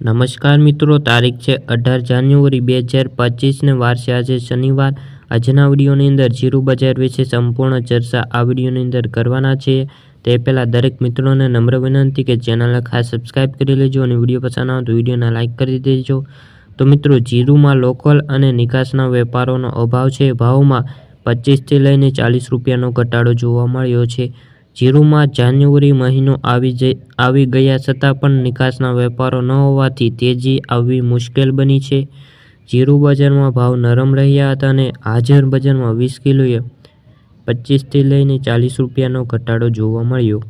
નમસ્કાર મિત્રો, તારીખ છે અઢાર જાન્યુઆરી બે હજાર પચીસને વારસે આજે શનિવાર. આજના વિડીયોની અંદર જીરું બજાર વિશે સંપૂર્ણ ચર્ચા આ વિડીયોની અંદર કરવાના છે. તે પહેલાં દરેક મિત્રોને નમ્ર વિનંતી કે ચેનલને ખાસ સબસ્ક્રાઈબ કરી લેજો અને વીડિયો પસંદ આવે તો વિડીયોને લાઇક કરી દેજો. તો મિત્રો, જીરુમાં લોકલ અને નિકાસના વેપારોનો અભાવ છે. ભાવમાં પચીસથી લઈને ચાલીસ રૂપિયાનો ઘટાડો જોવા મળ્યો છે. જીરુમાં જાન્યુઆરી મહિનો આવી જઈ, આવી ગયા છતાં પણ નિકાસના વેપારો ન હોવાથી તેજી આવવી મુશ્કેલ બની છે. જીરુ બજારમાં ભાવ નરમ રહ્યા હતા અને હાજર બજારમાં વીસ કિલોએ પચીસથી લઈને ચાલીસ રૂપિયાનો ઘટાડો જોવા મળ્યો.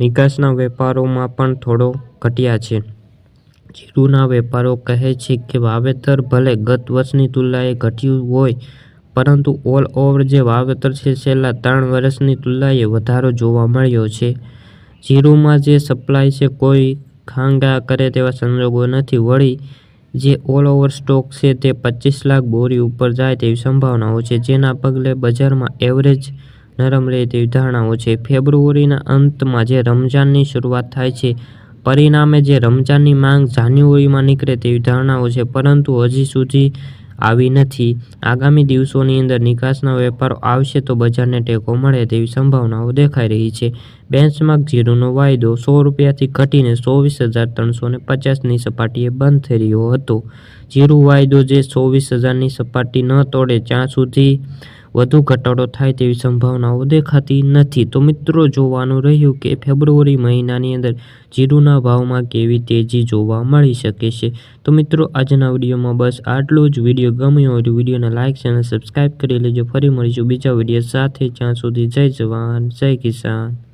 નિકાસના વેપારોમાં પણ થોડો ઘટ્યા છે. જીરુના વેપારો કહે છે કે વાવેતર ભલે ગત વર્ષની તુલનાએ ઘટ્યું હોય પરંતુ ઓલ ઓવર જે વાવેતર છે, છેલ્લા ત્રણ વર્ષની તુલનાએ વધારો જોવા મળ્યો છે. જીરુમાં જે સપ્લાય છે, કોઈ ખાંગા કરે તેવા સંજોગો નથી. વળી જે ઓલ ઓવર સ્ટોક છે, તે પચીસ લાખ બોરી ઉપર જાય તેવી સંભાવનાઓ છે, જેના પગલે બજારમાં એવરેજ નરમ રહે તેવી ધારણાઓ છે. ફેબ્રુઆરીના અંતમાં જે રમજાનની શરૂઆત થાય છે, પરિણામે જે રમજાનની માંગ જાન્યુઆરીમાં નીકળે તેવી ધારણાઓ છે, પરંતુ હજી સુધી આવી નથી. આગામી દિવસોની અંદર નિકાસના વેપારો આવશે તો બજારને ટેકો મળે તેવી સંભાવનાઓ દેખાઈ રહી છે. બેન્ચમાર્ક જીરોનો વાયદો સો રૂપિયાથી ઘટીને ચોવીસ હજાર ત્રણસો ને પચાસની સપાટીએ બંધ થઈ રહ્યો હતો. જીરું વાયદો જે ચોવીસ હજારની સપાટી ન તોડે, ત્યાં સુધી વધુ ઘટાડો થાય તેવી સંભાવનાઓ દેખાતી નથી. તો મિત્રો, જોવાનું રહ્યું કે ફેબ્રુઆરી મહિનાની અંદર જીરુના ભાવમાં કેવી તેજી જોવા મળી શકે છે. તો મિત્રો, આજના વિડીયોમાં બસ આટલું જ. વીડિયો ગમ્યો હોય તો વિડીયોને લાઇક અને સબસ્ક્રાઈબ કરી લેજો. ફરી મળીશું બીજા વીડિયો સાથે. જ્યાં સુધી જય જવાન, જય કિસાન.